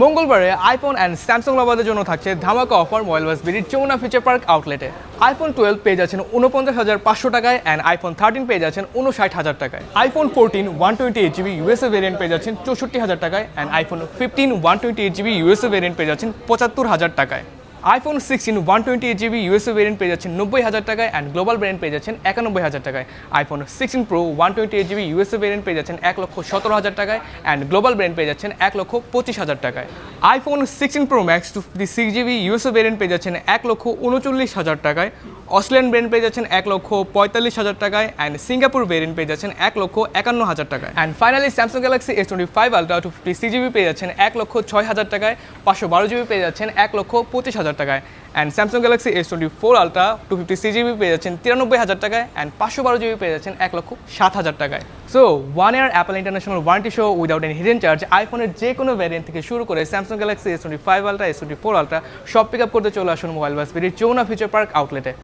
মঙ্গলবারে iPhone and Samsung লাভারদের জন্য থাকছে ধামাকা অফার মোবাইল বিডির যমুনা ফিচার পার্ক আউটলেটে আইফোন টুয়েলভ পেয়ে যাচ্ছেন উনপঞ্চাশ হাজার পাঁচশো টাকায় অ্যান্ড আইফোন থার্টিন পেয়ে যাচ্ছেন উনষাট হাজার টাকায়। IPhone fourteen one twenty eight GB USA variant পেয়ে যাচ্ছেন চৌষট্টি হাজার টাকায় and iPhone fifteen one twenty eight GB USA variant পেয়ে যাচ্ছেন পঁচাত্তর হাজার টাকায়। IPhone sixteen one twenty eight GB USA variant পেয়ে যাচ্ছেন নব্বই হাজার টাকায় অ্যান্ড গ্লোবাল ভেরিয়েন্ট পেয়ে যাচ্ছেন একানব্বই হাজার টাকায়। IPhone sixteen pro one twenty eight GB USA variant পেয়ে যাচ্ছেন এক লক্ষ সতেরো হাজার টাকায় অ্যান্ড গ্লোবাল ভেরিয়েন্ট পেয়ে যাচ্ছেন এক লক্ষ পঁচিশ হাজার টাকায়। IPhone sixteen pro max two fifty six GB USA variant পেয়ে যাচ্ছেন এক লক্ষ উনচল্লিশ হাজার টাকায়। অস্ট্রেলিয়ান ভেরিয়েন্ট পেয়ে যাচ্ছেন এক লক্ষ পঁয়তাল্লিশ হাজার টাকায় অ্যান্ড সিঙ্গাপুর ভেরিয়েন্ট পেয়ে যাচ্ছেন এক লক্ষ একান্ন হাজার টাকায়। And finally Samsung Galaxy S twenty five ultra two fifty six GB পেয়ে যাচ্ছেন এক লক্ষ ছয় হাজার টাকায়। পাঁচশো বারো জিবি পেয়ে যাচ্ছেন এক লক্ষ পঁচিশ হাজার টাকায়। And Samsung Galaxy S twenty four ultra two fifty C GB পেয়ে যাচ্ছেন তিরানব্বই হাজার টাকায় অ্যান্ড পাঁচশো বারো জিবি পেয়ে যাচ্ছেন এক লক্ষ সাত হাজার টাকায়। So one year Apple international warranty so without an hidden charge আইফোনের যে কোনো ভ্যারিয়েন্ট থেকে শুরু করে Samsung Galaxy S twenty five ultra S twenty four ultra সব পিক আপ করতে চলে আসুন মোবাইল বাস বিডির চৌনা ফিচার পার্ক আউটলেটে